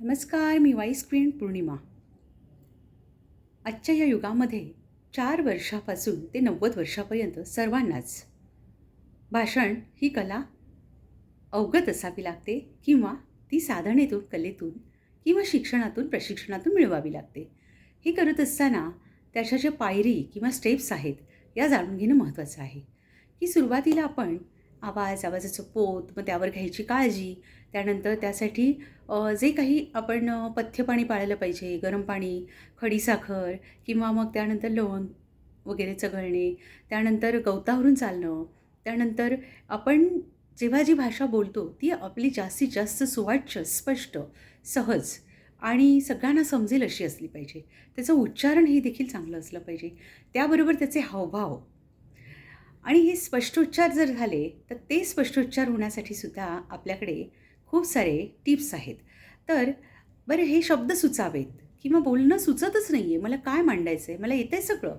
नमस्कार मी voice queen पौर्णिमा. आजच्या या युगामध्ये चार वर्षापासून ते नव्वद वर्षापर्यंत सर्वांनाच भाषण ही कला अवगत असावी लागते किंवा ती साधनेतून कलेतून किंवा शिक्षणातून प्रशिक्षणातून मिळवावी लागते. हे करत असताना त्याच्या ज्या पायरी किंवा स्टेप्स आहेत या जाणून घेणं महत्त्वाचं आहे. की सुरुवातीला आपण आवाज आवाजाचं पोत मग त्यावर घ्यायची काळजी. त्यानंतर त्यासाठी जे काही आपण पथ्य पाणी पाळलं पाहिजे गरम पाणी खडीसाखर किंवा मग त्यानंतर लवंग वगैरे चघळणे त्यानंतर गवतावरून चालणं त्यानंतर आपण जेव्हा जी भाषा बोलतो ती आपली जास्तीत जास्त सुवाच्य स्पष्ट सहज आणि सगळ्यांना समजेल अशी असली पाहिजे. त्याचं उच्चारण हे देखील चांगलं असलं पाहिजे. त्याबरोबर त्याचे हावभाव आणि हे स्पष्टोच्चार जर झाले तर ते स्पष्टोच्चार होण्यासाठी सुद्धा आपल्याकडे खूप सारे टिप्स आहेत. तर बरं हे शब्द सुचावेत किंवा बोलणं सुचतच नाही आहे मला काय मांडायचं आहे मला येतं आहे सगळं.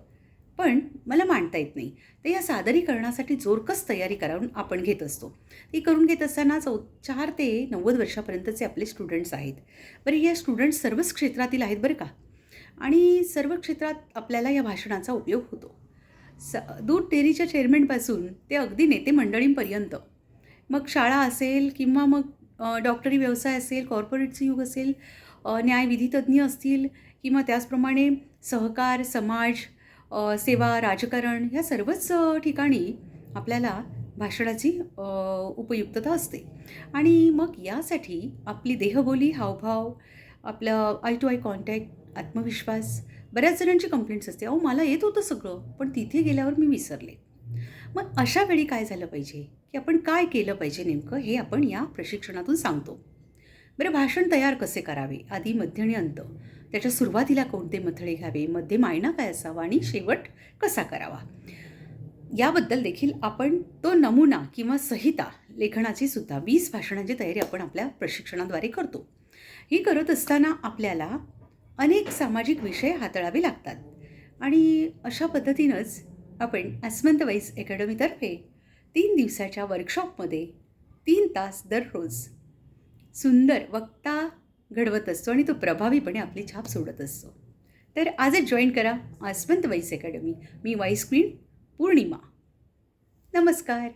पण मला मांडता येत नाही. तर या सादरीकरणासाठी जोरकस तयारी करावून आपण घेत असतो. ती करून घेत असताना चौ चार ते नव्वद वर्षापर्यंतचे आपले स्टुडंट्स आहेत. बरं या स्टुडंट्स सर्वच क्षेत्रातील आहेत बरं का? आणि सर्व क्षेत्रात आपल्याला या भाषणाचा उपयोग होतो. स दूध डेअरीच्या चेअरमॅनपासून ते अगदी नेते मंडळींपर्यंत. मग शाळा असेल किंवा मग डॉक्टरी व्यवसाय असेल कॉर्पोरेटचं युग असेल अ, न्यायविधितज्ञ असतील किंवा त्याचप्रमाणे सहकार समाज सेवा राजकारण ह्या सर्वच ठिकाणी आपल्याला भाषणाची उपयुक्तता असते. आणि मग यासाठी आपली देहबोली हावभाव आपलं आय टू आय कॉन्टॅक्ट आत्मविश्वास बऱ्याच जणांची कंप्लेंट्स असते. अहो मला येत होतं सगळं पण तिथे गेल्यावर मी विसरले. मग अशा वेळी काय झालं पाहिजे? की आपण काय केलं पाहिजे नेमकं? हे आपण या प्रशिक्षणातून सांगतो. बरं भाषण तयार कसे करावे? आधी मध्य आणि अंत. त्याच्या सुरुवातीला कोणते मथळे घ्यावे? मध्ये मायना काय असावा? आणि शेवट कसा करावा? याबद्दल देखील आपण तो नमुना किंवा संहिता लेखनाची सुद्धा वीस भाषणांची तयारी आपण आपल्या प्रशिक्षणाद्वारे करतो. ही करत असताना आपल्याला अनेक सामाजिक विषय हाताळावे लागतात. आणि अशा पद्धतीनंच आपण अस्मंत वाईस अकॅडमीतर्फे तीन दिवसाच्या वर्कशॉपमध्ये तीन तास दररोज सुंदर वक्ता घडवत असतो आणि तो प्रभावीपणे आपली छाप सोडत असतो. तर आजच जॉईन करा अस्मंत वाईस अकॅडमी. मी वाईस क्वीन पौर्णिमा. नमस्कार.